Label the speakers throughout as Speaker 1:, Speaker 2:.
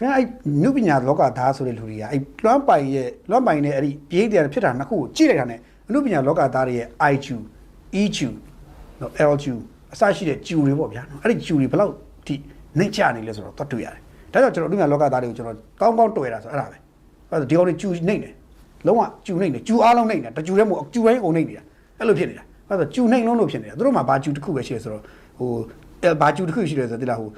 Speaker 1: ခင်ဗျအဲ့နုပညာလောကသားဆိုတဲ့လူတွေကအဲ့လွမ်းပိုင်ရဲ့လွမ်းပိုင်နဲ့အဲ့ဒီပြေးတယ်ဖြစ်တာနှစ်ခုကိုကြည့်လိုက်တာနဲ့အနုပညာလောကသားတွေရဲ့ IQ EQ နော် LQ အစရှိတဲ့ကျူတွေပေါ့ဗျာနော်အဲ့ဒီကျူတွေဘယ်လောက်ထိနှိမ့်ချနေလဲဆိုတော့သွားတွေ့ရတယ်ဒါကြောင့်ကျွန်တော်အနုပညာလောကသားတွေကိုကျွန်တော်ကောင်းကောင်းတွေ့တာဆိုအဲ့ဒါပဲအဲ့ဒါဒီကောင်တွေကျူနှိမ့်တယ်လုံးဝကျူနှိမ့်တယ်ကျူအားလုံးနှိမ့်တယ်တကျူတည်းမဟုတ်ကျူတိုင်းအကုန်နှိမ့်နေတာအဲ့လိုဖြစ်နေတာအဲ့ဒါကျူနှိမ့်လုံးလို့ဖြစ်နေတာသူတို့မှာဘာကျူတစ်ခုပဲရှိတယ်ဆိုတော့ဟိုအဲ့ဘာကျူတစ်ခုရှိတယ်ဆိုတော့တိလားဟို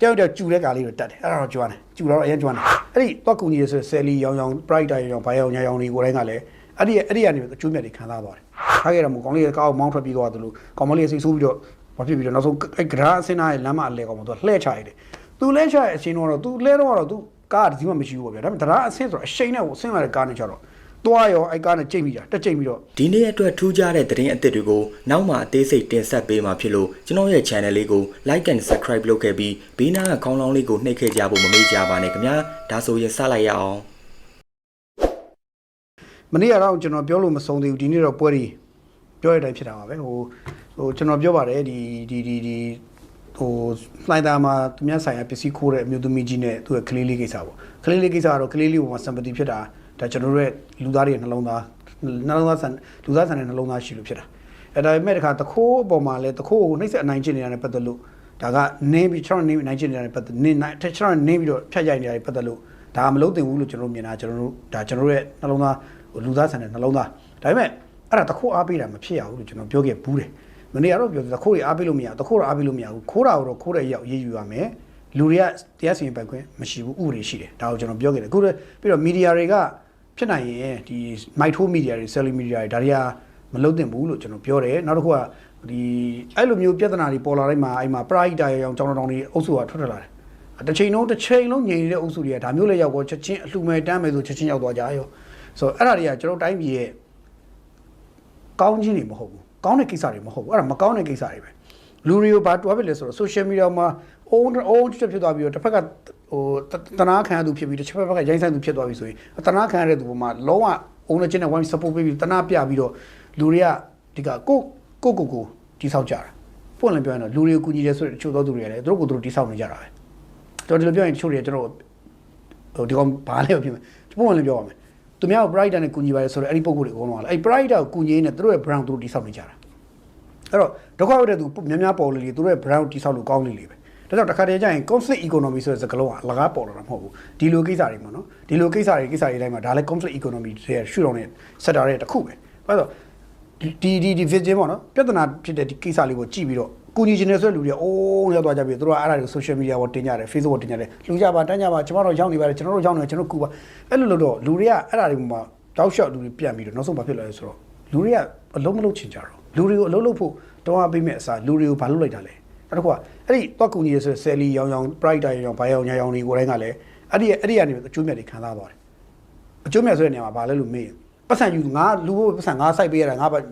Speaker 1: တယောက်တယောက်ကျူတဲ့ကာလေးတော့တတ်တယ်အဲ့ဒါတော့ကျွမ်းတယ်ကျူတော့အရင်ကျွမ်းတယ်အဲ့ဒီတော့ကူညီရဆိုဆယ်လီရောင်ရောင် bright ရောင်ရောင်ဘာရောင်ညာရောင်တွေကိုယ်တိုင်းကလည်းအဲ့ဒီအဲ့ဒီကနေအကျိုးမြတ်တွေခံစားသွားတယ်ထားခဲ့တယ်မို့ကောင်းလေးကောက်မောင်းထွက်ပြီးသွားတယ်လို့ကောင်းမလေးစိတ်ဆိုးပြီးတော့ဘာဖြစ်ပြီးတော့နောက်ဆုံးအဲ့ဂရာအစင်းသားရဲ့လမ်းမအလဲကောင်မှာသူလှဲ့ချရတယ်သူလှဲ့ချရဲ့အချိန်တော့သူလှဲတော့တော့သူကားတစ်စီးမှမရှိဘူးပေါ့ဗျာဒါပေမဲ့ဂရာအစင်းဆိုတော့အရှိန်နဲ့ကိုဆင်းလာတဲ့ကားနဲ့ချတော့ တွားရောအဲ့ကားနဲ့ကြိတ်မိတာတက်ကြိတ်ပြီးတော့
Speaker 2: ဒီနေ့အတွက်ထူးခြားတဲ့သတင်းအသစ်တွေကိုနောက်မှအသေးစိတ်တင်ဆက်ပေးမှာဖြစ်လို့ကျွန်တော်ရဲ့ channel လေးကို like and subscribe လုပ်ခဲ့ပြီးဘေးနားကခေါင်းလောင်းလေးကိုနှိပ်ခဲ့ကြဖို့မမေ့ကြပါနဲ့ခင်ဗျာဒါဆိုရင်စလိုက်ရအောင်
Speaker 1: မနေ့ကတော့ကျွန်တော်ပြောလို့မဆုံးသေးဘူးဒီနေ့တော့ပွဲတွေပြောရတဲ့အတိုင်းဖြစ်တာပါပဲဟိုဟိုကျွန်တော်ပြောပါတယ်ဒီဒီဒီဒီဟိုလှိုင်းသားမှာသူများဆိုင်ရာပစ္စည်းခိုးတဲ့အမျိုးသမီးကြီးနဲ့သူ့ရဲ့ကလေးလေးကိစ္စပေါ့ကလေးလေးကိစ္စကတော့ကလေးလေးပေါ်မှာ sympathy ဖြစ်တာ ဒါကျွန်တော်တို့ရဲ့လူသားတွေရဲ့နှလုံးသားနှလုံးသားဆန်လူသားဆန်တဲ့နှလုံးသားရှိလို့ဖြစ်တာအဲဒါပေမဲ့တခါတခိုးအပေါ်မှာလဲတခိုးကိုနှိမ့်ဆက်အနိုင်ကျင့်နေတာနဲ့ပတ်သက်လို့ဒါကနေပြီးကျွန်တော်နေပြီးနိုင်ကျင့်နေတာနဲ့ပတ်သက်နေနိုင်ကျွန်တော်နေပြီးတော့ဖြတ်ရိုက်နေတာနဲ့ပတ်သက်လို့ဒါမလုံးတင်ဘူးလို့ကျွန်တော်မြင်တာကျွန်တော်တို့ဒါကျွန်တော်တို့ရဲ့နှလုံးသားလူသားဆန်တဲ့နှလုံးသားဒါပေမဲ့အဲ့ဒါတခိုးအားပေးတာမဖြစ်ရဘူးလို့ကျွန်တော်ပြောခဲ့ဘူးတယ်မနေ့ကတော့ပြောတယ်တခိုးတွေအားပေးလို့မရဘူးတခိုးတော့အားပေးလို့မရဘူးခိုးတာကိုတော့ခိုးတဲ့ရောက်ရေးယူရမယ်လူတွေကတရားစီရင်ပိုင်ခွင့်မရှိဘူးဥပဒေရှိတယ်ဒါကိုကျွန်တော်ပြောခဲ့တယ်အခုလည်းပြီးတော့မီဒီယာတွေက ဖြစ်နိုင်ရင်ဒီမိုက်ထိုးမီဒီယာတွေဆယ်လီမီဒီယာတွေဒါတွေကမလုပ်သင့်ဘူးလို့ကျွန်တော်ပြောတယ်နောက်တစ်ခုကဒီအဲ့လိုမျိုးပြဿနာတွေပေါ်လာတိုင်းမှာအဲ့မှာပရိုက်တာရောင်ကြောင်းတောင်တွေအုပ်စုကထွက်ထွက်လာတယ်တစ်ချိန်လုံးတစ်ချိန်လုံးငြိမ်နေတဲ့အုပ်စုတွေကဒါမျိုးလည်းရောက်တော့ချက်ချင်းအလှူမဲ့တမ်းမယ်ဆိုချက်ချင်းရောက်သွားကြရောဆိုတော့အဲ့ဒါတွေကကျွန်တော်တိုင်းပြည်ရဲ့ကောင်းခြင်းတွေမဟုတ်ဘူးကောင်းတဲ့ကိစ္စတွေမဟုတ်ဘူးအဲ့ဒါမကောင်းတဲ့ကိစ္စတွေပဲလူတွေကိုဘာတွားဖြစ်လဲဆိုတော့ social media မှာ own own ဖြစ်ဖြစ်သွားပြီးတော့တစ်ဖက်က ဟိုတနာခံရသူဖြစ်ပြီးတစ်ချက်ဘက်ကရိုင်းဆိုင်သူဖြစ်သွားပြီဆိုရင်တနာခံရတဲ့သူပေါ်မှာလုံးဝ ownership နဲ့ one support ပေးပြီးတနာပြပြီးတော့လူတွေကဒီကကိုကိုကိုကိုတိဆောက်ကြတာပွင့်လည်းပြောရင်တော့လူတွေကိုကူညီတယ်ဆိုတဲ့တချို့သောသူတွေကလည်းသူတို့ကိုသူတို့တိဆောက်နေကြတာပဲတော်ဒီလိုပြောရင်တချို့တွေကကျွန်တော်ဟိုဒီကောင်ဘာလဲဖြစ်မယ်ပွင့်လည်းပြောပါမယ်သူများကို brighter နဲ့ကူညီပါတယ်ဆိုတော့အဲ့ဒီပုံကိုယ်တွေအကုန်လုံးကလည်းအဲ့ brighter ကိုကူညီနေသူတို့ရဲ့ brand သူတို့တိဆောက်နေကြတာအဲ့တော့ဒုက္ခရောက်တဲ့သူများများပေါ်လေလေသူတို့ရဲ့ brand တိဆောက်လို့ကောင်းလေလေပဲ ဒါကြောင့်တစ်ခါတည်းကျရင် conflict economy ဆိုတဲ့စကားလုံးကအလကားပေါ်လာတာမဟုတ်ဘူးဒီလိုကိစ္စတွေမှာနော်ဒီလိုကိစ္စတွေကိစ္စတွေတိုင်းမှာဒါလည်း conflict economy တွေရှုထောင့်နဲ့ sector တွေတစ်ခုပဲဘာလို့ဒီဒီဒီ vision ပေါ့နော်ပြဿနာဖြစ်တဲ့ဒီကိစ္စလေးကိုကြည့်ပြီးတော့ကူညီခြင်းနဲ့ဆိုတဲ့လူတွေအိုးရောက်သွားကြပြီသူတို့ကအဲ့ဒါတွေကို social media ပေါ်တင်ကြတယ် Facebook ပေါ်တင်ကြတယ်လူကြပါတန်းကြပါကျွန်တော်တို့ရောက်နေပါတယ်ကျွန်တော်တို့ရောက်နေတယ်ကျွန်တော်ကူပါအဲ့လိုလို့တော့လူတွေကအဲ့ဒါတွေမှာတောက်လျှောက်လူတွေပြန်ပြီးတော့နောက်ဆုံးဘာဖြစ်လာလဲဆိုတော့လူတွေကအလုံးမလုံးချင်ကြတော့လူတွေကိုအလုံးလုံးဖို့တောင်းအားပေးမဲ့အစားလူတွေကိုဘာလုပ်လိုက်တာလဲ နောက်တစ်ခုကအဲ့ဒီတော့ကူညီရဆိုဆယ်လီရောင်ရောင် bright ရောင်ရောင်ဘာရောင်ညာရောင်တွေကိုယ်တိုင်းကလည်းအဲ့ဒီအဲ့ဒီကနေအကျိုးမြတ်တွေခံစားသွားတယ်အကျိုးမြတ်ဆိုတဲ့နေရာမှာဘာလဲလို့မေးပတ်စံယူငါလူဖို့ပတ်စံငါစိုက်ပေးရတာငါမဟုတ်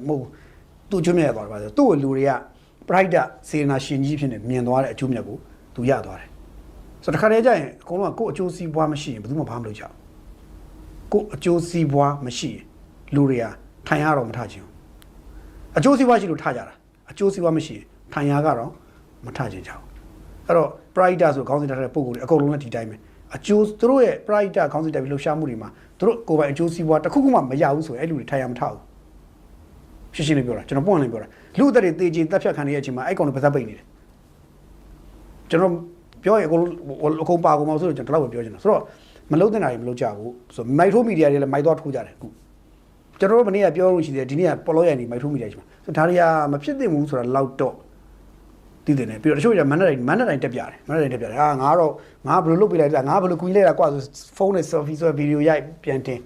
Speaker 1: သူအကျိုးမြတ်ရသွားတယ်ပါဆိုသူ့ကိုလူတွေက bright စေနာရှင်ကြီးဖြစ်နေမြင်သွားတဲ့အကျိုးမြတ်ကိုသူရသွားတယ်ဆိုတော့တခါတည်းကျရင်အကုန်လုံးကကိုယ်အကျိုးစီးပွားမရှိရင်ဘယ်သူမှဘာမှမလုပ်ကြဘူးကိုယ်အကျိုးစီးပွားမရှိရင်လူတွေကထိုင်ရတော့မထချင်ဘူးအကျိုးစီးပွားရှိလို့ထကြတာအကျိုးစီးပွားမရှိရင်ထိုင်ရကတော့ မထချင်ကြဘူးအဲ့တော့ bright ဆိုခေါင်းစဉ်တက်တဲ့ပုံကိုယ်တွေအကုန်လုံးလည်းဒီတိုင်းပဲအကျိုးသူတို့ရဲ့ bright ခေါင်းစဉ်တက်ပြီးလှူရှားမှုတွေမှာသူတို့ကိုယ်ပိုင်အကျိုးစီးပွားတစ်ခုခုမှမရဘူးဆိုရင်အဲ့လူတွေထိုင်ရမထဘူးရှင်းရှင်းလေးပြောတာကျွန်တော်ပွင့်လေးပြောတာလူအသက်တွေတေချေတက်ဖြတ်ခံနေတဲ့အချိန်မှာအဲ့ကောင်တွေပါသက်ပိတ်နေတယ်ကျွန်တော်ပြောရင်အကုန်လုံးအကုန်ပါကုန်မအောင်ဆိုတော့ကျွန်တော်တော့ပြောချင်တာဆိုတော့မလုံးတဲ့နာတွေမလုံးကြဘူးဆိုမိုက်ထိုးမီဒီယာတွေလည်းမိုက်သွားထိုးကြတယ်အခုကျွန်တော်တို့မနေ့ကပြောလို့ရှိတယ်ဒီနေ့ကပေါ်လို့ရနေမိုက်ထိုးမီဒီယာရှိမှာဆိုဒါတွေကမဖြစ်သင့်ဘူးဆိုတာလောက်တော့ တည်တယ်ပြီးတော့တချို့ကမန္တလေးမန္တလေးတက်ပြတယ်မန္တလေးတက်ပြတယ်ဟာငါတော့ငါဘယ်လိုလုပ်ပေးလိုက်တာငါဘယ်လိုကူညီလိုက်တာကွာဆိုဖုန်းနဲ့ selfie ဆိုဗီဒီယိုရိုက်ပြန်တင်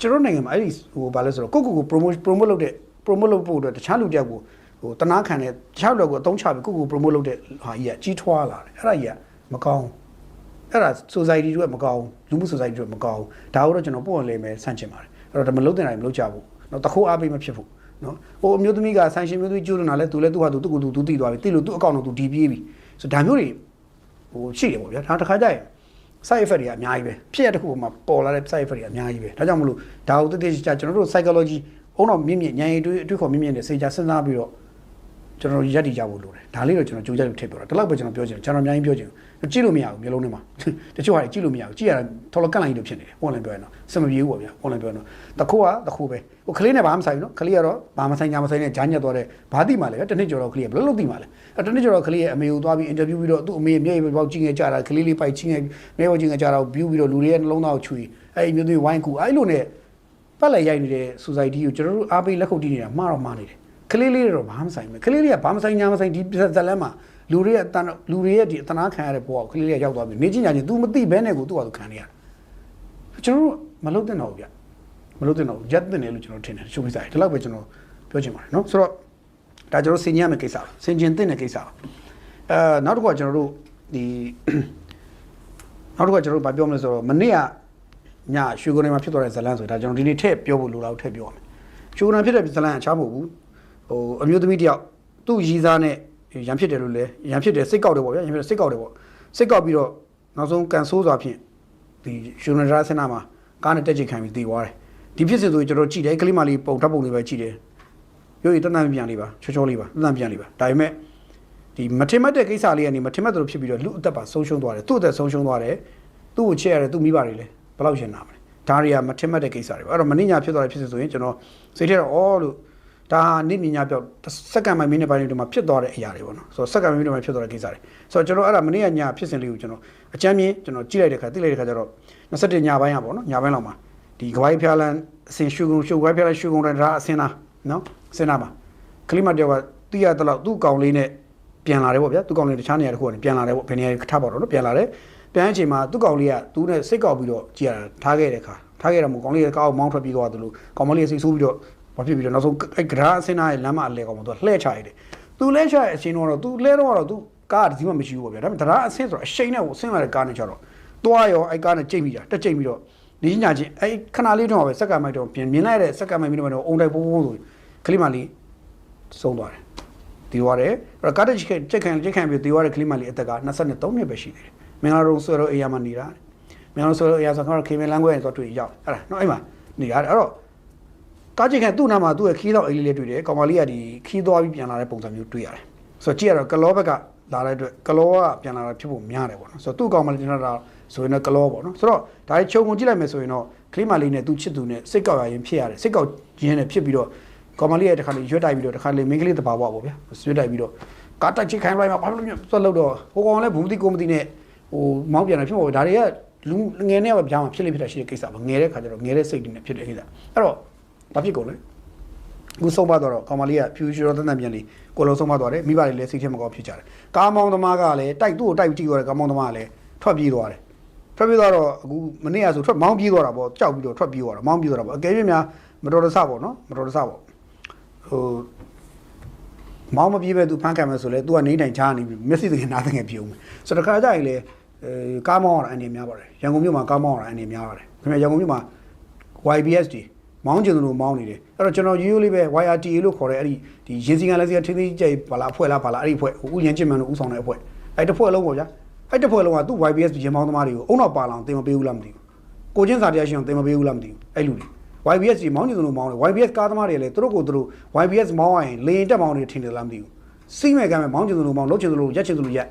Speaker 1: ကျွန်တော်နိုင်ငံမှာအဲ့ဒီဟိုဘာလဲဆိုတော့ကိုကိုကို promote promote လုပ်တဲ့ promote လုပ်ဖို့အတွက်တခြားလူတယောက်ကိုဟိုတနာခံတဲ့တခြားလူကိုအသုံးချပြီးကိုကို promote လုပ်တဲ့ဟာကြီးကကြီးထွားလာတယ်အဲ့ဒါကြီးကမကောင်းအဲ့ဒါ society တို့ကမကောင်းလူမှု society တို့ကမကောင်းဒါကိုတော့ကျွန်တော်ပို့ရလဲမယ်ဆန့်ကျင်ပါတယ်အဲ့တော့ဒါမလုပ်တင်တာမလုပ်ကြဘူးတော့တခိုးအားပေးမဖြစ်ဘူး နော်ဟိုအမျိုးသမီးကဆိုင်ရှင်မျိုးသမီးကျူးလွန်တာလဲသူလဲသူ့ဟာသူသူ့ကိုယ်သူသူသိသွားပြီသိလို့သူ့အကောင့်တော့သူဒီပြေးပြီဆိုဒါမျိုးတွေဟိုရှိတယ်ပေါ့ဗျာဒါတခါကြရင် side effect တွေကအများကြီးပဲဖြစ်ရတဲ့ခုမှာပေါ်လာတဲ့ side effect တွေအများကြီးပဲဒါကြောင့်မလို့ဒါကိုတည်တည်ကြာကျွန်တော်တို့ psychology အုံတော့မြင့်မြင့်ညာရင်တွေးအတွေ့အခေါ်မြင့်မြင့်နဲ့စေချာစဉ်းစားပြီးတော့ ကျွန်တော်ရက်တည်ကြဖို့လိုတယ်ဒါလေးတော့ကျွန်တော်ကြိုးကြလို့ထည့်ပြောတာဒီလောက်ပဲကျွန်တော်ပြောချင်တယ်ကျွန်တော်အများကြီးပြောချင်တယ်ကြည့်လို့မရဘူးမျိုးလုံးထဲမှာတချို့ဟာကြည့်လို့မရဘူးကြည့်ရတာထော်လကန့်လိုက်လို့ဖြစ်နေတယ်ပုံလည်းပြောရင်တော့စမပြေဘူးပေါ့ဗျာပုံလည်းပြောရင်တော့တခိုးကတခိုးပဲဟိုကလေးနဲ့ဘာမှမဆိုင်ဘူးနော်ကလေးကတော့ဘာမှဆိုင်ညာမဆိုင်နဲ့ဂျာညက်သွားတဲ့ဘာတိမှလည်းတနှစ်ကျော်တော့ကလေးကဘယ်လိုလုပ်တိမှလဲအဲတနှစ်ကျော်တော့ကလေးရဲ့အမေကိုသွားပြီးအင်တာဗျူးပြီးတော့သူ့အမေမျက်ရည်ပေါက်ကြည့်ငယ်ကြတာကလေးလေးပိုက်ချင်းငယ်မျက်ရည်ကြည့်ငယ်ကြတာကို view ပြီးတော့လူတွေရဲ့နှလုံးသားကိုချွေအဲ့မျိုးတွေဝိုင်းကူအဲ့လိုနဲ့ပတ်လက်ရိုက်နေတဲ့ society ကိုကျွန်တော်တို့အားပေးလက်ခုပ်တီးနေတာမှားတော့မှားနေတယ် ကလေးလေးတော့ဘာမှဆိုင်ဘူးကလေးလေးကဘာမှဆိုင်ညာမဆိုင်ဒီဇလန်းမှာလူတွေရဲ့လူတွေရဲ့ဒီအတနာခံရတဲ့ဘဝကိုကလေးလေးကရောက်သွားပြီနေချင်းညာချင်း तू မသိဘဲနဲ့ကို तू ဟာသူခံနေရတယ်ကျွန်တော်တို့မလုပ်သင့်တော့ဘူးဗျမလုပ်သင့်တော့ဘူးရက်သင့်တယ်လို့ကျွန်တော်ထင်တယ်ရှုပ်ကိစ္စတွေဒီလောက်ပဲကျွန်တော်ပြောချင်ပါတယ်နော်ဆိုတော့ဒါကျွန်တော်စင်ကျင်ရမယ့်ကိစ္စပါစင်ကျင်သင့်တဲ့ကိစ္စပါအဲနောက်တစ်ခုကကျွန်တော်တို့ဒီနောက်တစ်ခုကကျွန်တော်တို့ဗာပြောမလဲဆိုတော့မနေ့ကညရွှေကုန်တွေမှာဖြစ်သွားတဲ့ဇလန်းဆိုဒါကျွန်တော်ဒီနေ့ထည့်ပြောဖို့လိုတာကိုထည့်ပြောရမယ်ရွှေကုန်တွေဖြစ်တဲ့ဇလန်းအချားမဟုတ်ဘူး ဟိုအမျိုးသမီးတယောက်သူ့ရီးစားနဲ့ရန်ဖြစ်တယ်လို့လဲရန်ဖြစ်တယ်စိတ်ကောက်တယ်ပေါ့ဗျာရန်ဖြစ်တယ်စိတ်ကောက်တယ်ပေါ့စိတ်ကောက်ပြီးတော့နောက်ဆုံးကန်ဆိုးစွာဖြင့်ဒီရှင်နရာစနာမှာကားနဲ့တက်ချိတ်ခံပြီးတည်သွားတယ်ဒီဖြစ်စဉ်ဆိုရင်ကျွန်တော်ကြည့်တယ်ကလေးမလေးပုံဓာတ်ပုံလေးပဲကြည့်တယ်ရိုးရီတနန်ပြန်လေးပါချောချောလေးပါတနန်ပြန်လေးပါဒါပေမဲ့ဒီမထင်မှတ်တဲ့ကိစ္စလေးကနေမထင်မှတ်တယ်လို့ဖြစ်ပြီးတော့လူအသက်ပါဆုံးရှုံးသွားတယ်သူ့အသက်ဆုံးရှုံးသွားတယ်သူ့ကိုချဲ့ရတယ်သူ့မိဘတွေလည်းဘယ်လောက်ရှင်နာမလဲဒါတွေကမထင်မှတ်တဲ့ကိစ္စတွေပါအဲ့တော့မင်းညာဖြစ်သွားတဲ့ဖြစ်စဉ်ဆိုရင်ကျွန်တော်စိတ်ထဲတော့အော်လို့ ဒါဟာနိမညာပြောက်စက္ကန့်မှမိနစ်ပိုင်းတွေမှာဖြစ်သွားတဲ့အရာတွေပေါ့နော်ဆိုတော့စက္ကန့်မှမိနစ်ပိုင်းဖြစ်သွားတဲ့ကိစ္စတွေဆိုတော့ကျွန်တော်အဲ့ဒါမနေ့ကညဖြစ်စဉ်လေးကိုကျွန်တော်အကြမ်းမြင်ကျွန်တော်ကြည့်လိုက်တဲ့ခါသိလိုက်တဲ့ခါကျတော့27ညပိုင်းอ่ะပေါ့နော်ညပိုင်းလောက်မှာဒီကပိုင်းဖျားလန်အစင်ရှုကုံရှုကပိုင်းဖျားလန်ရှုကုံတိုင်းဒါအစင်နာနော်အစင်နာမှာကလိမတယောက်ကတိရတဲ့လောက်သူ့ကောင်လေးနဲ့ပြန်လာတယ်ပေါ့ဗျာသူ့ကောင်လေးတခြားနေရာတစ်ခုကနေပြန်လာတယ်ပေါ့ဘယ်နေရာထားပေါ့နော်ပြန်လာတယ်ပြန်အချိန်မှာသူ့ကောင်လေးကသူနဲ့စိတ်ကောက်ပြီးတော့ကြည်ရတာထားခဲ့တဲ့ခါထားခဲ့တာမို့ကောင်လေးကကောက်မောင်းထွက်ပြီးသွားတယ်လို့ကောင်မလေးကစိတ်ဆိုးပြီးတော့ ဘာဖြစ်ပြီးတော့နောက်ဆုံးအဲ့ကဒါအစင်းသားရဲ့လမ်းမအလဲကောင်မသူကလှဲ့ချရတယ်သူလှဲ့ချရတဲ့အချိန်တော့သူလှဲတော့တော့သူကားကဒီမှမရှိဘူးပေါ့ဗျာဒါပေမဲ့ဒါအဆင်းဆိုတော့အရှိန်နဲ့ကိုအဆင်းလာတဲ့ကားနဲ့ချတော့သွားရောအဲ့ကားနဲ့ကြိတ်မိတာတက်ကြိတ်ပြီးတော့နေညာချင်းအဲ့ခဏလေးတော့ပဲစက္ကန့်မိုက်တော့ပြင်မြင်လိုက်တဲ့စက္ကန့်မိုက်ပြီးတော့အုံတိုက်ပိုးပိုးဆိုကလေးမလေးဆုံးသွားတယ်ဒီသွားတယ်အဲ့ကားတက်ချက်ချက်ခံချက်ခံပြီးဒီသွားတဲ့ကလေးမလေးအသက်က23နှစ်ပဲရှိသေးတယ်မင်္ဂလာရုံဆွဲတော့အေးရမှနေတာမင်္ဂလာဆွဲတော့အေးရဆိုတော့ခင်မလန်းခွဲဆိုတော့တွေ့ရောက်အဲ့ဒါနော်အဲ့မှာနေရတယ်အဲ့တော့ ကားချိန်ခံသူ့နာမှာသူ့ရဲ့ခီးတော့အိလေးလေးတွေ့တယ်ကောင်မလေးကဒီခီးသွားပြီးပြန်လာတဲ့ပုံစံမျိုးတွေ့ရတယ်ဆိုတော့ကြည့်ရတော့ကလောဘက်ကလာတဲ့အတွက်ကလောကပြန်လာတာဖြစ်ဖို့များတယ်ပေါ့နော်ဆိုတော့သူ့ကောင်မလေးတင်တာဆိုရင်တော့ကလောပေါ့နော်ဆိုတော့ဒါချုံကုန်ကြည့်လိုက်မယ်ဆိုရင်တော့ကလေးမလေးနဲ့သူ့ချစ်သူနဲ့စိတ်ကောက်ရရင်ဖြစ်ရတယ်စိတ်ကောက်ရင်းနဲ့ဖြစ်ပြီးတော့ကောင်မလေးရဲ့တခါလေးရွတ်တိုက်ပြီးတော့တခါလေးမင်းကလေးတဘာဝပေါ့ဗျာရွတ်တိုက်ပြီးတော့ကားတိုက်ချိတ်ခိုင်းလိုက်မှာဘာလို့လဲဆိုတော့လို့တော့ဟိုကောင်လည်းဘုံမသိကိုမသိနဲ့ဟိုမောင်းပြန်တယ်ဖြစ်မှာဒါတွေကလူငယ်နဲ့ပဲပြောင်းမှာဖြစ်လိမ့်ဖြစ်တာရှိတဲ့ကိစ္စပါငယ်တဲ့ခါကျတော့ငယ်တဲ့စိတ်တွေနဲ့ဖြစ်တဲ့ကိစ္စအဲ့တော့ ဘာဖြစ်ကုန်လဲအခုဆုံးမသွားတော့ကောင်မလေးကဖြူရှူတော့တန်တန်ပြန်လေးကိုလုံးဆုံးမသွားတယ်မိဘတွေလည်းစိတ်ထဲမကောင်းဖြစ်ကြတယ်ကားမောင်းသမားကလည်းတိုက်သူ့ကိုတိုက်ကြည့်သွားတယ်ကားမောင်းသမားကလည်းထွက်ပြေးသွားတယ်ထွက်ပြေးသွားတော့အခုမနေ့ကဆိုထွက်မောင်းပြေးသွားတာပေါ့ကြောက်ပြီးတော့ထွက်ပြေးသွားတာမောင်းပြေးသွားတာပေါ့အကယ်၍များမတော်တဆပေါ့နော်မတော်တဆပေါ့ဟိုမောင်းမပြေးပဲသူဖမ်းခံမယ်ဆိုလဲ तू ကနေတိုင်ချားနေပြီမျက်စိတကယ်နားတကယ်ပြုံးမယ်ဆိုတော့တခါကြရင်လေအဲကားမောင်းရတာအနေများပါတယ်ရန်ကုန်မြို့မှာကားမောင်းရတာအနေများပါတယ်ခင်ဗျရန်ကုန်မြို့မှာ YBS တွေ မောင်းကျင်တယ်လို့မောင်းနေတယ်အဲ့တော့ကျွန်တော်ရိုးရိုးလေးပဲ YRTA လို့ခေါ်တဲ့အဲ့ဒီဒီရင်စီကလည်းစီကထင်းထင်းကြိုက်ဘာလားအဖွဲ့လားဘာလားအဲ့ဒီအဖွဲ့ဟိုဥယျာဉ်ချင်းမှန်လို့ဥဆောင်တဲ့အဖွဲ့အဲ့တစ်ဖွဲ့လုံးပေါ့ဗျာအဲ့တစ်ဖွဲ့လုံးကသူ့ YBS ရင်မောင်းသမားတွေကိုအုံတော့ပါလောင်တင်မပေးဘူးလားမသိဘူးကိုချင်းစာတရားရှင်တင်မပေးဘူးလားမသိဘူးအဲ့လူတွေ YBS ကြီးမောင်းကျင်တယ်လို့မောင်းတယ် YBS ကားသမားတွေလည်းသူတို့ကိုသူတို့ YBS မောင်းရရင်လေရင်တက်မောင်းတွေထင်တယ်လားမသိဘူးစီးမဲ့ကမ်းမဲ့မောင်းကျင်တယ်လို့မောင်းလုတ်ကျင်တယ်လို့ရက်ကျင်တယ်လို့ရက်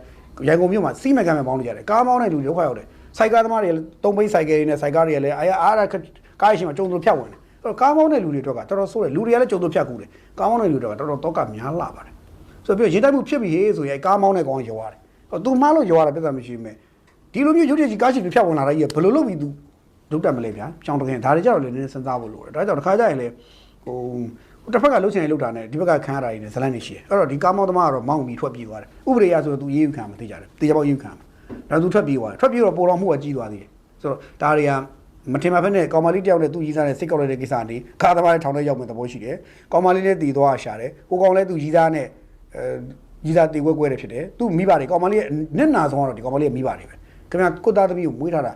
Speaker 1: ရန်ကုန်မြို့မှာစီးမဲ့ကမ်းမဲ့မောင်းနေကြတယ်ကားမောင်းတဲ့လူတွေဒုက္ခရောက်တယ်စိုက်ကားသမားတွေလည်းတုံးပိတ်စိုက်ကယ်တွေနဲ့စိုက်ကားတွေလည်းအားအားကားရှင်မှာကြုံလို့ဖြတ်ဝင်တယ်အဲ့ တော့ကားမောင်းတဲ့လူတွေတော့ကတော်တော်ဆိုးတယ်လူတွေကလည်းကြုံတော့ဖြတ်ကူတယ်ကားမောင်းတဲ့လူတွေကတော်တော်တော့ကများလာပါတယ်ဆိုတော့ပြီးရင်တိုက်မှုဖြစ်ပြီဟေးဆိုရင်ကားမောင်းတဲ့ကောင်ရောရတယ်ဟောသူမှားလို့ရောရတာပြဿနာမရှိဘူးမဲ့ဒီလိုမျိုးရုပ်တရက်ကြီးကားရှင်တွေဖြတ်ဝင်လာတဲ့ကြီးကဘယ်လိုလုပ်ပြီးသူလုတ်တတ်မလဲဗျာကြောင်တခင်ဒါတွေကြတော့လည်းနည်းနည်းစဉ်းစားဖို့လိုတယ်ဒါကြောင့်တစ်ခါကျရင်လေဟိုဟိုတစ်ဖက်ကလှုပ်ချင်ရင်လှုပ်တာနဲ့ဒီဘက်ကခံရတာတွေနဲ့ဇလန်နေရှိတယ်အဲ့တော့ဒီကားမောင်းသမားကတော့မောင်းပြီးထွက်ပြေးသွားတယ်ဥပဒေအရဆိုတော့သူရေးယူခံမှာသိကြတယ်တေချာပေါက်ရေးယူခံမှာဒါသူထွက်ပြေးသွားတယ်ထွက်ပြေးတော့ပိုတော်မှုကကြီးသွားသေးတယ်ဆိုတော့ဒါတွေက မထင်မှဖက်နဲ့ကောင်မလေးတယောက်နဲ့သူ့ရီးစားနဲ့စိတ်ကောက်လိုက်တဲ့ကိစ္စကနေခါသမားနဲ့ထောင်ထဲရောက်မဲ့သဘောရှိတယ်။ကောင်မလေးလည်းတည်သွားရှာတယ်။ကိုကောင်လည်းသူ့ရီးစားနဲ့အဲရီးစားတည်ခွဲခွဲတယ်ဖြစ်တယ်။သူ့မိဘတွေကောင်မလေးရဲ့နစ်နာဆုံးကတော့ဒီကောင်မလေးရဲ့မိဘတွေပဲ။ခင်ဗျာကိုသားသမီးကိုမွေးထားတာ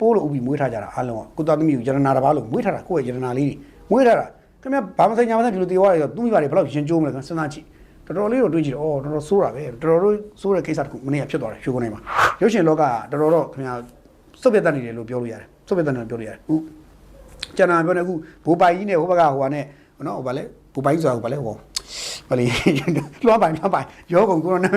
Speaker 1: ပိုးလို့ဥပြီးမွေးထားကြတာအားလုံးကကိုသားသမီးကိုယရနာတစ်ပါးလို့မွေးထားတာကိုယ့်ရဲ့ယရနာလေးတွေမွေးထားတာခင်ဗျာဘာမဆိုင်ညာမဆိုင်ဒီလိုတည်သွားတယ်ဆိုတော့သူ့မိဘတွေဘယ်လောက်ရင်ကျိုးမလဲခင်စဉ်းစားကြည့်တော်တော်လေးတော့တွေးကြည့်တော့အော်တော်တော်ဆိုးတာပဲတော်တော်လေးဆိုးတဲ့ကိစ္စတခုမနေ့ကဖြစ်သွားတယ်ရွှေကုန်းထဲမှာရုပ်ရှင်လောကကတော်တော်တော့ခင်ဗျာစုပ်ပြတ်တတ်နေတယ်လို့ပြောလို့ရတယ် စုပ်ပြတ်တတ်နေတယ်ပြောလို့ရတယ်ဟုတ်ကျွန်တော်ပြောနေအခုဘူပိုင်ကြီးနဲ့ဟိုဘက်ကဟိုဟာနဲ့နော်ဟိုဗာလဲဘူပိုင်ကြီးဆိုတာဟိုဗာလဲဟိုဟိုလေလွှမ်းပိုင်လွှမ်းပိုင်ရောကုန်ကိုရိုနာ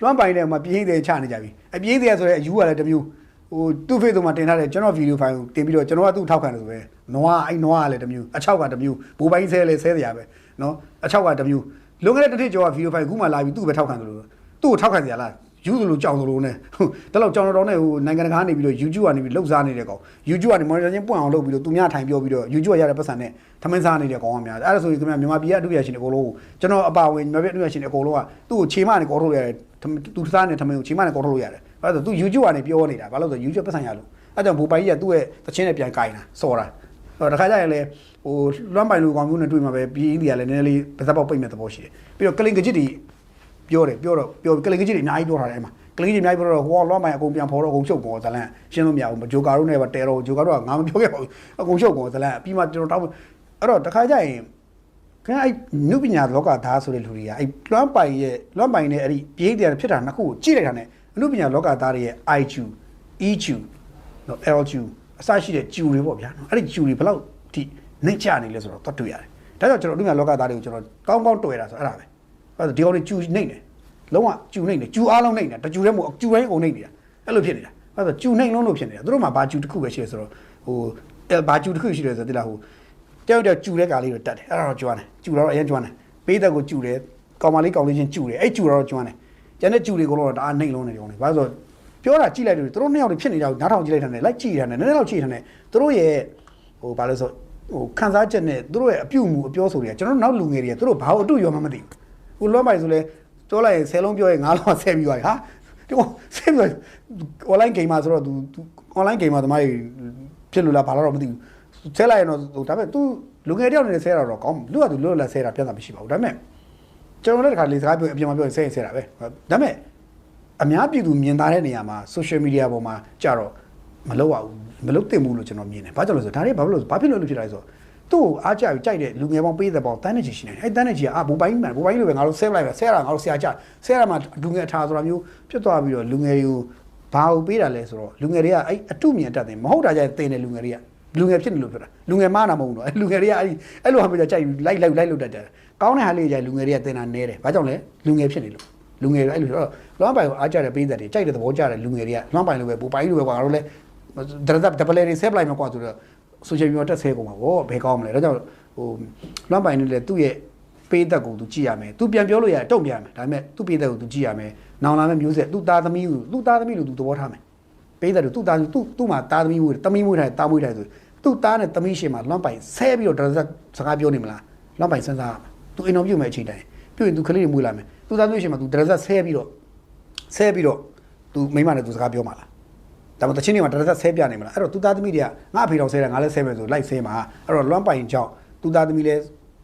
Speaker 1: လွှမ်းပိုင်တဲ့မှာပြင်းသေးချနေကြပြီအပြင်းသေးဆိုရဲအယူကလည်းတစ်မျိုးဟိုသူ့ face မှာတင်ထားတဲ့ကျွန်တော်ဗီဒီယိုဖိုင်ကိုတင်ပြီးတော့ကျွန်တော်ကသူ့ထောက်ခံတယ်ဆိုပဲနွားအဲ့နွားကလည်းတစ်မျိုးအချောက်ကတစ်မျိုးဘူပိုင်းဆဲလည်းဆဲစရာပဲနော်အချောက်ကတစ်မျိုးလွန်ခဲ့တဲ့တစ်နှစ်ကျော်ကဗီဒီယိုဖိုင်ခုမှလာပြီးသူ့ပဲထောက်ခံတယ်လို့သူ့ကိုထောက်ခံစရာလား ယူသလိုကြောင်သလိုနဲ့ဟုတ်ဒါတော့ကြောင်တော်နဲ့ဟိုနိုင်ငံတကာကနေပြီးတော့ YouTube ကနေပြီးလှုပ်ရှားနေတဲ့ကောင် YouTube ကနေ monitor ချင်းပွင့်အောင်လုပ်ပြီးတော့သူများထိုင်ပြောပြီးတော့ YouTube ကရတဲ့ပတ်စံနဲ့ထမင်းစားနေတဲ့ကောင်ကများအဲ့ဒါဆိုရင်ခင်ဗျမြန်မာပြည်ကအတူရရှင်အကုန်လုံးကျွန်တော်အပါဝင်မြန်မာပြည်အတူရရှင်အကုန်လုံးကသူ့ကိုခြေမနဲ့ကောထုတ်လို့ရတယ်သူစားနေထမင်းကိုခြေမနဲ့ကောထုတ်လို့ရတယ်ဘာလို့လဲဆိုသူ YouTube ကနေပြောနေတာဘာလို့လဲဆို YouTube ပတ်စံရလို့အဲ့ကြောင့်ဘူပိုင်ကြီးကသူ့ရဲ့သချင်းနဲ့ပြန်ကြိုင်တာစော်တာဟိုတခါကျရင်လေဟိုလွမ်းပိုင်လူကောင်မျိုးနဲ့တွေ့မှာပဲပြည်အင်းဒီကလည်းနည်းနည်းလေးပါဇက်ပေါက်ပိတ်မဲ့သဘောရှိတယ်ပြီးတော့ကလင်ကကြစ်တီ ပြောတယ်ပြောတော့ပြောကလင်ကကြစ်တီအများကြီးပြောထားတယ်အဲ့မှာကလင်ကကြစ်အများကြီးပြောတော့ဟိုကလွမ်းပိုင်အကုန်ပြန်ဖော်တော့အကုန်ချုပ်ကုန်ဇလန်ရှင်းလို့မရဘူးဂျိုကာတို့နဲ့ပဲတဲတော့ဂျိုကာတို့ကငါမပြောခဲ့ပါဘူးအကုန်ချုပ်ကုန်ဇလန်ပြီးမှကျွန်တော်တောင်းအဲ့တော့တခါကျရင်ခင်ဗျအဲ့နုပညာလောကသားဆိုတဲ့လူတွေကအဲ့လွမ်းပိုင်ရဲ့လွမ်းပိုင်နဲ့အဲ့ဒီပြေးတယ်ဖြစ်တာနှစ်ခုကိုကြည့်လိုက်တာနဲ့အနုပညာလောကသားတွေရဲ့ IQ EQ နော် LQ အစရှိတဲ့ကျူတွေပေါ့ဗျာနော်အဲ့ဒီကျူတွေဘယ်လောက်ဒီနှိမ့်ချနေလဲဆိုတော့သွားတွေ့ရတယ်ဒါကြောင့်ကျွန်တော်အနုပညာလောကသားတွေကိုကျွန်တော်ကောင်းကောင်းတွေ့ရတာဆိုအဲ့ဒါပဲ အဲ့ဒါဒီကောင်တွေကျူနှိမ့်တယ်လုံးဝကျူနှိမ့်တယ်ကျူအားလုံးနှိမ့်တယ်တကျူတည်းမဟုတ်ကျူတိုင်းအကုန်နှိမ့်နေတာအဲ့လိုဖြစ်နေတာအဲ့ဒါကျူနှိမ့်လုံးလို့ဖြစ်နေတာသူတို့မှာဘာကျူတစ်ခုပဲရှိတယ်ဆိုတော့ဟိုအဲဘာကျူတစ်ခုရှိတယ်ဆိုတော့တိလားဟိုတယောက်တယောက်ကျူတဲ့ကာလေးတော့တတ်တယ်အဲ့ဒါတော့ကျွမ်းတယ်ကျူတော့အရင်ကျွမ်းတယ်ပေးသက်ကိုကျူတယ်ကောင်မလေးကောင်လေးချင်းကျူတယ်အဲ့ကျူတော့ကျွမ်းတယ်ကျန်တဲ့ကျူတွေကတော့ဒါအနှိမ့်လုံးနေတယ်ကောင်လေးဘာလို့ဆိုပြောတာကြည့်လိုက်တယ်သူတို့နှစ်ယောက်တွေဖြစ်နေကြဘူးနားထောင်ကြည့်လိုက်တယ်လိုက်ကြည့်ရတယ်နည်းနည်းတော့ကြည့်ရတယ်သူတို့ရဲ့ဟိုဘာလို့ဆိုဟိုခန်းစားချက်နဲ့သူတို့ရဲ့အပြုတ်မှုအပြောဆိုတွေကကျွန်တော်နောက်လူငယ်တွေကသူတို့ဘာလို့အတူရောမှမသိဘူး ဟိုလွှမ်းပိုင်ဆိုလဲပြောလိုက်ရင်10လုံးပြောရင်9လုံးဆဲပြီးသွားပြီဟာဒီကောင်ဆဲပြီး online game မှာဆိုတော့ तू online game မှာသမားကြီးဖြစ်လို့လားဘာလို့တော့မသိဘူးဆဲလိုက်ရင်တော့ဟိုဒါပေမဲ့ तू လူငယ်တယောက်နေဆဲတာတော့ကောင်းလူက तू လွတ်လပ်ဆဲတာပြဿနာမရှိပါဘူးဒါပေမဲ့ကျွန်တော်လည်းတစ်ခါလေစကားပြောအပြင်မှာပြောရင်ဆဲရင်ဆဲတာပဲဒါပေမဲ့အများပြည်သူမြင်သားတဲ့နေရာမှာ social media ပေါ်မှာကြတော့မလုပ်ရဘူးမလုပ်သင့်ဘူးလို့ကျွန်တော်မြင်တယ်ဘာကြောင့်လဲဆိုတော့ဒါတွေဘာဖြစ်လို့ဘာဖြစ်လို့လို့ဖြစ်လာလဲဆိုတော့ သူ့ကိုအားကြပြီးကြိုက်တဲ့လူငယ်ပေါင်းပေးတဲ့ပေါင်းတန်းနေချင်ရှိနေတယ်အဲတန်းနေချင်ကအာဘူပိုင်းမှန်ဘူပိုင်းလိုပဲငါတို့ဆဲလိုက်ပဲဆဲရတာငါတို့ဆရာကြဆဲရမှာလူငယ်အထာဆိုတာမျိုးဖြစ်သွားပြီးတော့လူငယ်တွေကိုဘာကိုပေးတာလဲဆိုတော့လူငယ်တွေကအဲ့အတုမြင်တတ်တယ်မဟုတ်တာကြတဲ့တင်တဲ့လူငယ်တွေကလူငယ်ဖြစ်နေလို့ပြောတာလူငယ်မားတာမဟုတ်ဘူးနော်အဲ့လူငယ်တွေကအဲ့အဲ့လိုဟာမျိုးကြိုက်ပြီးလိုက်လိုက်လိုက်လို့တတ်တယ်ကောင်းတဲ့ဟာလေးကြိုက်လူငယ်တွေကတင်တာနဲတယ်ဘာကြောင့်လဲလူငယ်ဖြစ်နေလို့လူငယ်တွေအဲ့လိုဆိုတော့လွမ်းပိုင်ကိုအားကြတဲ့ပေးသက်တွေကြိုက်တဲ့သဘောကြတဲ့လူငယ်တွေကလွမ်းပိုင်လိုပဲဘူပိုင်းလိုပဲကွာငါတို့လည်းဒရဒဒပလေတွေဆဲပလိုက်မှာကွာဆိုတော့ social media တက်ဆဲကုန်မှာဗောဘယ်ကောင်းမလဲဒါကြောင့်ဟိုလွမ်းပိုင်နေလေသူ့ရဲ့ပေးသက်ကိုသူကြည့်ရမယ်သူပြန်ပြောလို့ရတယ်တုံ့ပြန်မယ်ဒါပေမဲ့သူ့ပေးသက်ကိုသူကြည့်ရမယ်နောင်လာမယ့်မျိုးဆက်သူ့သားသမီးကိုသူ့သားသမီးလို့သူသဘောထားမယ်ပေးသက်ကိုသူ့သားသူ့သူ့မှာသားသမီးမွေးသမီးမွေးထားတယ်သားမွေးထားတယ်ဆိုသူ့သားနဲ့သမီးရှင်မှာလွမ်းပိုင်ဆဲပြီးတော့ဒရဒစကားပြောနေမလားလွမ်းပိုင်စဉ်းစားရမယ်သူအိမ်တော်ပြုတ်မယ်အချိန်တိုင်းပြုတ်ရင်သူကလေးတွေမွေးလာမယ်သူ့သားသမီးရှင်မှာသူဒရဒဆဲပြီးတော့ဆဲပြီးတော့သူမိမနဲ့သူစကားပြောမှာလား ဒါပေမဲ့တချင်းတွေမှာတရသက်ဆဲပြနေမလားအဲ့တော့သူသားသမီးတွေကငါအဖေတော်ဆဲတယ်ငါလည်းဆဲမယ်ဆိုလိုက်ဆဲမှာအဲ့တော့လွမ်းပိုင်ကြောင့်သူသားသမီးလည်း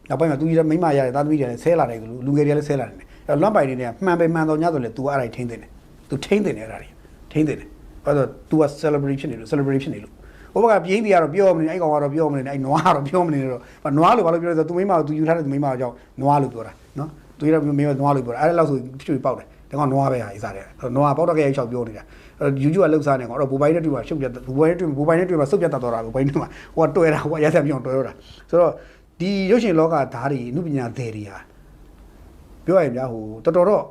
Speaker 1: နောက်ပိုင်းမှာသူကြီးလည်းမိမရတဲ့သားသမီးတွေလည်းဆဲလာတယ်လူလူငယ်တွေလည်းဆဲလာတယ်အဲ့တော့လွမ်းပိုင်တွေကမှန်ပဲမှန်တော့ညဆိုလေ तू အဲ့ဒါထိန်းသိနေတယ် तू ထိန်းသိနေအဲ့ဒါတွေထိန်းသိနေအဲ့တော့ तू က celebrate ဖြစ်နေလို့ celebrate ဖြစ်နေလို့ဟိုဘက်ကပြင်းတီကတော့ပြောမနေအဲ့ကောင်ကတော့ပြောမနေအဲ့နွားကတော့ပြောမနေတော့နွားလို့ဘာလို့ပြောလဲဆိုတော့ तू မိမကို तू ယူထားတဲ့ तू မိမကြောင့်နွားလို့ပြောတာနော် तू ရမိမနွားလို့ပြောတာအဲ့ဒါလောက်ဆိုချွေပေါက်တယ်ဒါကောင်နွားပဲဟာအစားတယ်နွားပေါက်တော့ကြဲချောက်ပြောနေတာအဲ့ YouTube ကလှုပ်ရှားနေကောင်အဲ့တော့ဘူပိုင်နဲ့တွေ့မှာရှုပ်ပြတ်ဘူပိုင်နဲ့တွေ့ဘူပိုင်နဲ့တွေ့မှာစုပ်ပြတ်တတ်တော့တာဘူပိုင်နဲ့မှာဟိုကတွေ့တာဟိုကရက်ဆက်ပြောင်းတွေ့တော့တာဆိုတော့ဒီရုပ်ရှင်လောကဓာတ်တွေအမှုပညာတွေတွေဟာပြောရရင်ဗျာဟိုတော်တော်တော့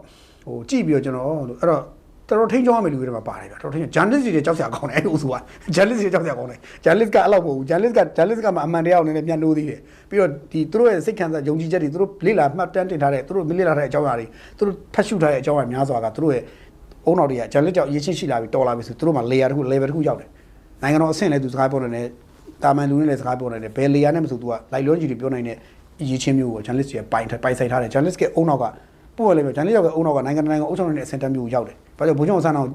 Speaker 1: ဟိုကြည့်ပြီးတော့ကျွန်တော်လို့အဲ့တော့တော်တော်ထိန်းချောင်းရမယ့်လူတွေမှာပါတယ်ဗျာတော်တော်ထိန်း journalist တွေကြောက်စရာကောင်းတယ်အဲ့လိုဆိုတာ journalist တွေကြောက်စရာကောင်းတယ် journalist ကအလောက်မဟုတ်ဘူး journalist က journalist ကမှအမှန်တရားကိုနည်းနည်းပြန်လို့သေးတယ်ပြီးတော့ဒီသူတို့ရဲ့စိတ်ခံစားယုံကြည်ချက်တွေသူတို့လေ့လာမှတ်တမ်းတင်ထားတဲ့သူတို့လေ့လာထားတဲ့အကြောင်းအရာတွေသူတို့ဖတ်ရှုထားတဲ့အကြောင်းအရာများစွာကသူတို့ရဲ့ အုံတော်တွေက journalist ကြောင့်အရေးချင်းရှိလာပြီးတော်လာပြီဆိုသူတို့မှာ layer တစ်ခု level တစ်ခုရောက်တယ်နိုင်ငံတော်အဆင့်လည်းသူစကားပြောနေတယ်တာမန်လူနဲ့လည်းစကားပြောနေတယ်ဘယ် layer နဲ့မဆိုသူကလိုက်လွန်ကြီးတွေပြောနိုင်တဲ့အရေးချင်းမျိုးကို journalist တွေပိုင်ပိုင်ဆိုင်ထားတယ် journalist ရဲ့အုံနောက်ကပို့ရလိမ့်မယ် journalist ရဲ့အုံနောက်ကနိုင်ငံနိုင်ငံအုပ်ချုပ်နေတဲ့အဆင့်တက်မျိုးကိုရောက်တယ်ဘာကြောင့်ဘုံချုံဆန်းအောင်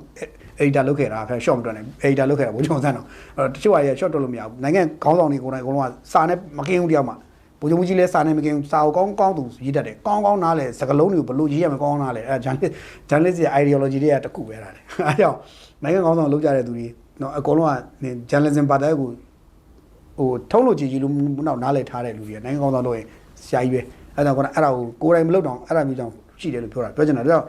Speaker 1: editor လုပ်ခဲ့တာဖဲ short မတွက်နဲ့ editor လုပ်ခဲ့တာဘုံချုံဆန်းအောင်အဲ့တော့တချို့ကရ short တွက်လို့မရဘူးနိုင်ငံခေါင်းဆောင်တွေကိုယ်တိုင်အကုန်လုံးကစာနဲ့မကင်းဘူးတယောက်မှ ဘုံချုံကြီးလဲစာနဲ့မကင်းဘူးစာကိုကောင်းကောင်းသူရေးတတ်တယ်ကောင်းကောင်းနားလဲစကလုံးတွေကိုဘလို့ရေးရမကောင်းနားလဲအဲ journalist journalist ရဲ့ ideology တွေကတခုပဲတာလေအဲကြောင့်နိုင်ငံခေါင်းဆောင်လုပ်ကြတဲ့သူတွေနော်အကုန်လုံးက journalism ပါတဲ့ကိုဟိုထုံးလို့ကြည်ကြည်လို့နောက်နားလဲထားတဲ့လူတွေကနိုင်ငံခေါင်းဆောင်လုပ်ရင်ဆရာကြီးပဲအဲဒါကအဲ့ဒါကိုကိုယ်တိုင်မလုပ်တော့အဲ့ဒါမျိုးကြောင့်ရှိတယ်လို့ပြောတာပြောချင်တာဒါကြောင့်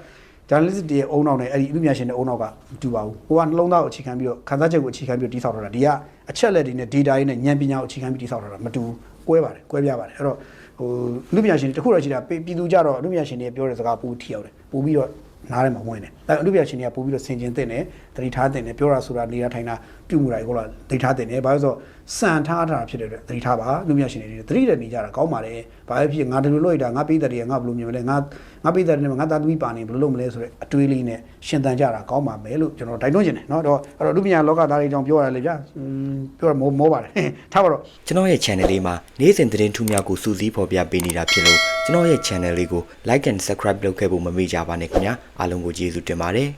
Speaker 1: journalist တွေရဲ့အုံနောက်နဲ့အဲ့ဒီအမှုမြရှင်တဲ့အုံနောက်ကမတူပါဘူးဟိုကနှလုံးသားကိုအခြေခံပြီးတော့ခန်းစားချက်ကိုအခြေခံပြီးတော့တိဆောက်ထားတာဒီကအချက်လက်တွေနဲ့ data တွေနဲ့ဉာဏ်ပညာကိုအခြေခံပြီးတိဆောက်ထားတာမတူဘူး ကွဲပါတယ်ကွဲပြားပါတယ်အဲ့တော့ဟိုလူပညာရှင်တွေတခုတော့ရှိတာပြည်ပြည်သူကြတော့လူပညာရှင်တွေပြောတဲ့စကားပူထီရောက်တယ်ပူပြီးတော့ နားထဲမှာဝင်တယ်အဲလူပညာရှင်တွေကပူပြီးတော့ဆင်ကျင်တဲ့တယ်တတိထားတဲ့တယ်ပြောတာဆိုတာနေတာထိုင်တာပြုမှုတာကိုတော့ဒိထားတဲ့တယ်ဘာလို့ဆိုတော့စံထားထားတာဖြစ်တဲ့အတွက်တတိထားပါလူပညာရှင်တွေတတိတဲ့နေကြတာကောင်းပါတယ်ဘာပဲဖြစ်ငါဒီလိုလုပ်ရတာငါပိသက်တွေကငါဘယ်လိုမြင်မလဲငါငါပိသက်တွေနဲ့ငါသားသမီးပါနေဘယ်လိုလုပ်မလဲဆိုတဲ့အတွေးလေးနဲ့ရှင်သန်ကြတာကောင်းပါမယ်လို့ကျွန်တော်တိုက်တွန်းချင်တယ်เนาะတော့အဲ့တော့လူပညာလောကသားတွေအကြောင်းပြောရတယ်လေဗျာอืมပြောရမောမောပါတယ်ထားပါတော့
Speaker 2: ကျွန်တော်ရဲ့ channel လေးမှာနေ့စဉ်သတင်းထူးများကိုစူးစီးဖော်ပြပေးနေတာဖြစ်လို့ ကျွန်တော်ရဲ့ channel လေးကို like and subscribe လုပ်ခဲ့ဖို့မမေ့ကြပါနဲ့ခင်ဗျာအားလုံးကိုကျေးဇူးတင်ပါတယ်